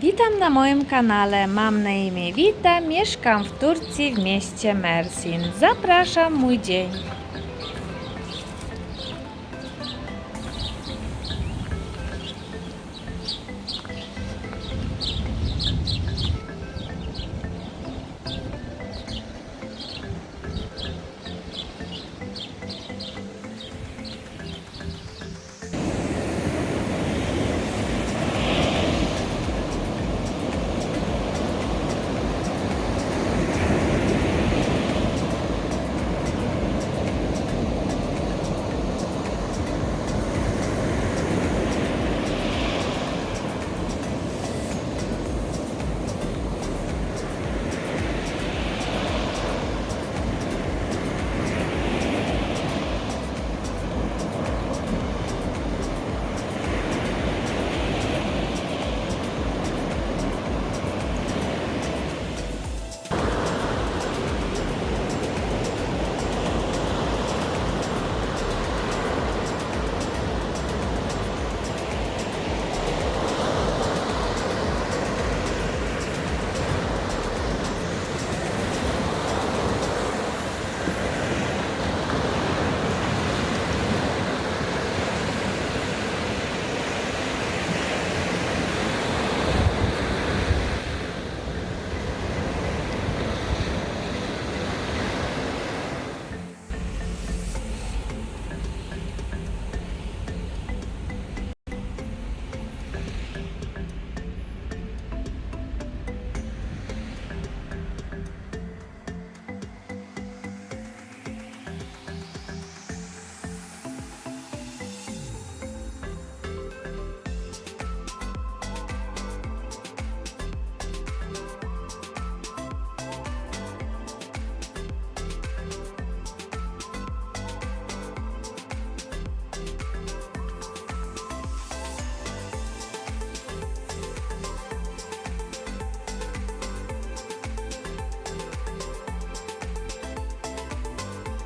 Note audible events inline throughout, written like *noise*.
Witam na moim kanale. Mam na imię Wita, mieszkam w Turcji w mieście Mersin. Zapraszam mój dzień.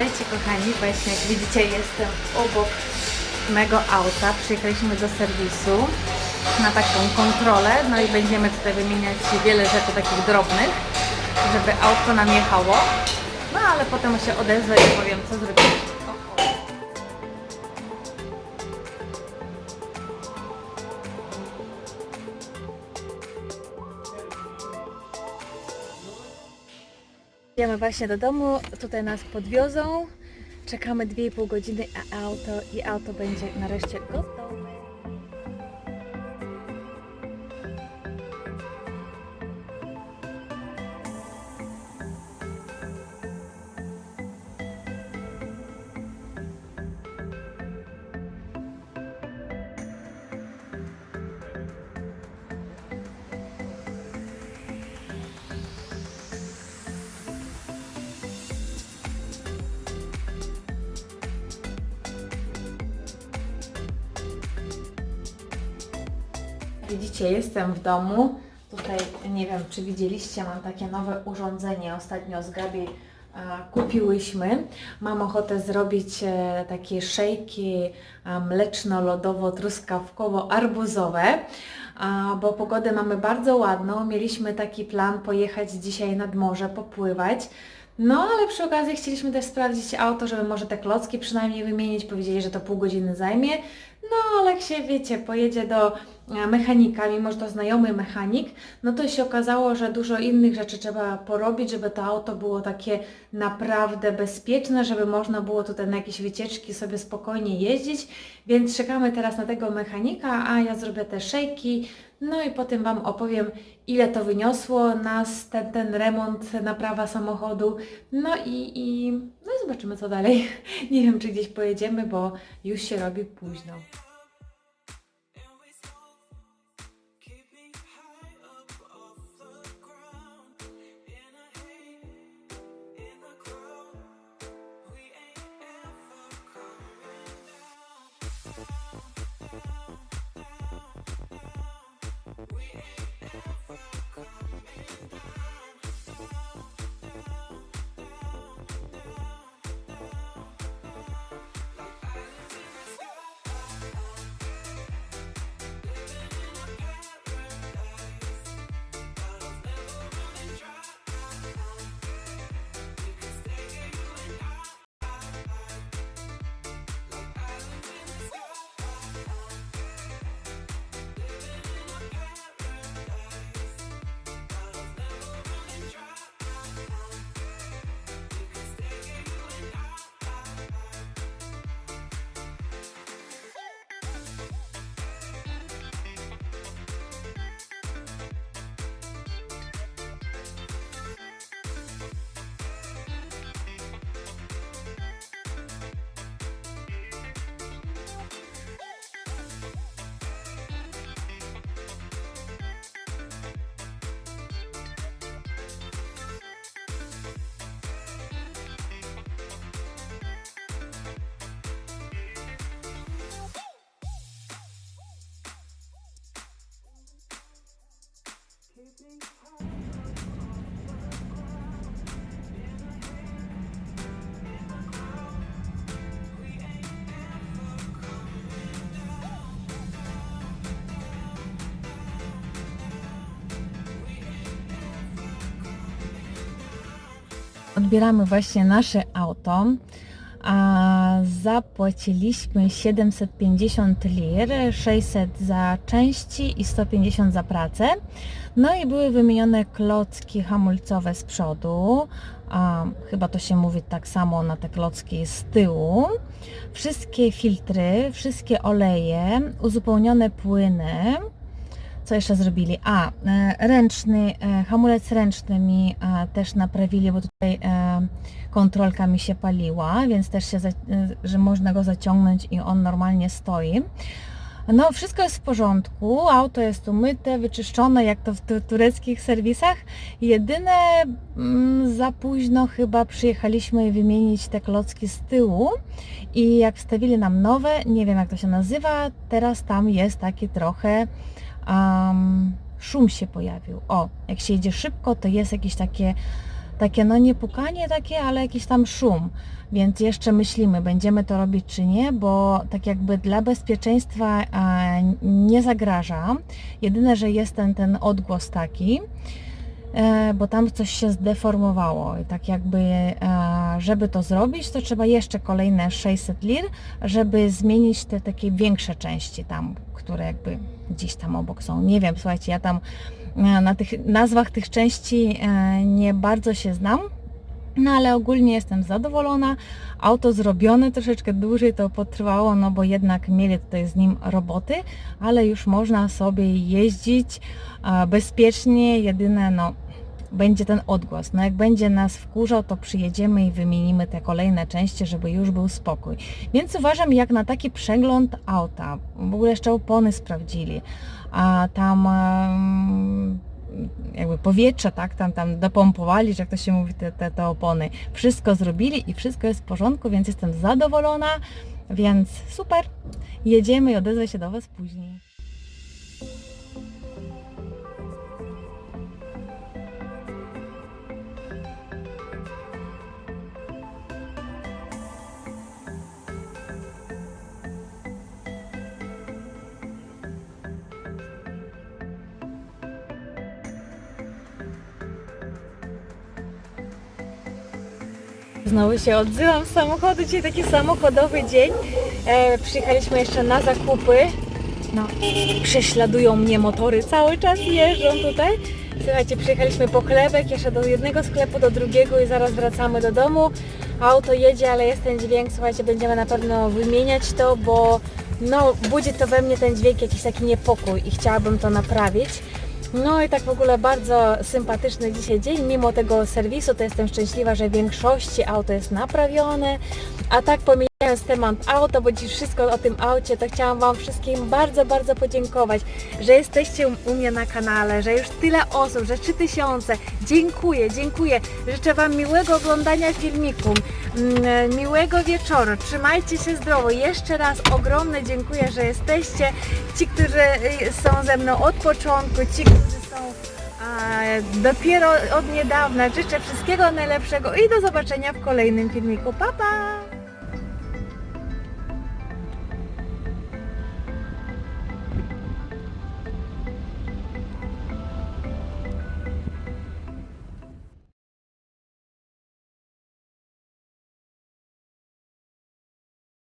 Witajcie kochani, właśnie jak widzicie jestem obok mego auta. Przyjechaliśmy do serwisu na taką kontrolę, no i będziemy tutaj wymieniać wiele rzeczy takich drobnych, żeby auto nam jechało. No ale potem się odezwę i powiem co zrobić. Idziemy właśnie do domu, tutaj nas podwiozą. Czekamy 2,5 godziny, a auto i auto będzie nareszcie gotowe. Widzicie, jestem w domu. Tutaj nie wiem, czy widzieliście, mam takie nowe urządzenie. Ostatnio z Gabi e, kupiłyśmy. Mam ochotę zrobić e, takie szejki e, mleczno-lodowo-truskawkowo-arbuzowe, bo pogodę mamy bardzo ładną. Mieliśmy taki plan pojechać dzisiaj nad morze, popływać. No, ale przy okazji chcieliśmy też sprawdzić auto, żeby może te klocki przynajmniej wymienić. Powiedzieli, że to pół godziny zajmie. No, ale jak się, wiecie, pojedzie do mechanika, mimo że to znajomy mechanik, no to się okazało, że dużo innych rzeczy trzeba porobić, żeby to auto było takie naprawdę bezpieczne, żeby można było tutaj na jakieś wycieczki sobie spokojnie jeździć, więc czekamy teraz na tego mechanika, a ja zrobię te szejki, no i potem Wam opowiem, ile to wyniosło nas, ten, ten remont, naprawa samochodu, no i, i, no i zobaczymy co dalej. *laughs* Nie wiem, czy gdzieś pojedziemy, bo już się robi późno. Odbieramy właśnie nasze auto. A zapłaciliśmy 750 lir, 600 za części i 150 za pracę. No i były wymienione klocki hamulcowe z przodu. A, chyba to się mówi tak samo na te klocki z tyłu. Wszystkie filtry, wszystkie oleje, uzupełnione płyny. Co jeszcze zrobili? A, e, ręczny, e, hamulec ręczny mi e, też naprawili, bo tutaj kontrolka mi się paliła, więc też się, że można go zaciągnąć i on normalnie stoi. No, wszystko jest w porządku, auto jest umyte, wyczyszczone, jak to w tu- tureckich serwisach. Jedyne mm, za późno chyba przyjechaliśmy wymienić te klocki z tyłu i jak wstawili nam nowe, nie wiem jak to się nazywa, teraz tam jest taki trochę um, szum się pojawił. O, jak się jedzie szybko, to jest jakieś takie, takie no nie pukanie takie, ale jakiś tam szum. Więc jeszcze myślimy, będziemy to robić czy nie, bo tak jakby dla bezpieczeństwa nie zagraża. Jedyne, że jest ten, ten odgłos taki, bo tam coś się zdeformowało. I tak jakby, e, żeby to zrobić, to trzeba jeszcze kolejne 600 lir, żeby zmienić te takie większe części tam, które jakby gdzieś tam obok są. Nie wiem, słuchajcie, ja tam e, na tych nazwach tych części e, nie bardzo się znam. No ale ogólnie jestem zadowolona. Auto zrobione troszeczkę dłużej to potrwało, no bo jednak mieli tutaj z nim roboty, ale już można sobie jeździć bezpiecznie. Jedyne no będzie ten odgłos. No jak będzie nas wkurzał, to przyjedziemy i wymienimy te kolejne części, żeby już był spokój. Więc uważam, jak na taki przegląd auta, w ogóle jeszcze opony sprawdzili, a tam powietrze, tak, tam, tam dopompowali, że jak to się mówi, te, te, te opony. Wszystko zrobili i wszystko jest w porządku, więc jestem zadowolona, więc super. Jedziemy i odezwę się do Was później. Znowu się odzywam z samochodu, dzisiaj taki samochodowy dzień. E, przyjechaliśmy jeszcze na zakupy. No, prześladują mnie motory, cały czas jeżdżą tutaj. Słuchajcie, przyjechaliśmy po chlebek, jeszcze do jednego sklepu, do drugiego i zaraz wracamy do domu. Auto jedzie, ale jest ten dźwięk, słuchajcie, będziemy na pewno wymieniać to, bo no, budzi to we mnie ten dźwięk, jakiś taki niepokój i chciałabym to naprawić. No i tak w ogóle bardzo sympatyczny dzisiaj dzień, mimo tego serwisu, to jestem szczęśliwa, że w większości auto jest naprawione, a tak pomijając temat auto, bo dziś wszystko o tym aucie, to chciałam Wam wszystkim bardzo, bardzo podziękować, że jesteście u mnie na kanale, że już tyle osób, że 3000, dziękuję, dziękuję, życzę Wam miłego oglądania filmiku, mm, miłego wieczoru, trzymajcie się zdrowo, jeszcze raz ogromne dziękuję, że jesteście, ci, którzy y, są ze mną od początku, ci, którzy są dopiero od niedawna. Życzę wszystkiego najlepszego i do zobaczenia w kolejnym filmiku. Pa, pa!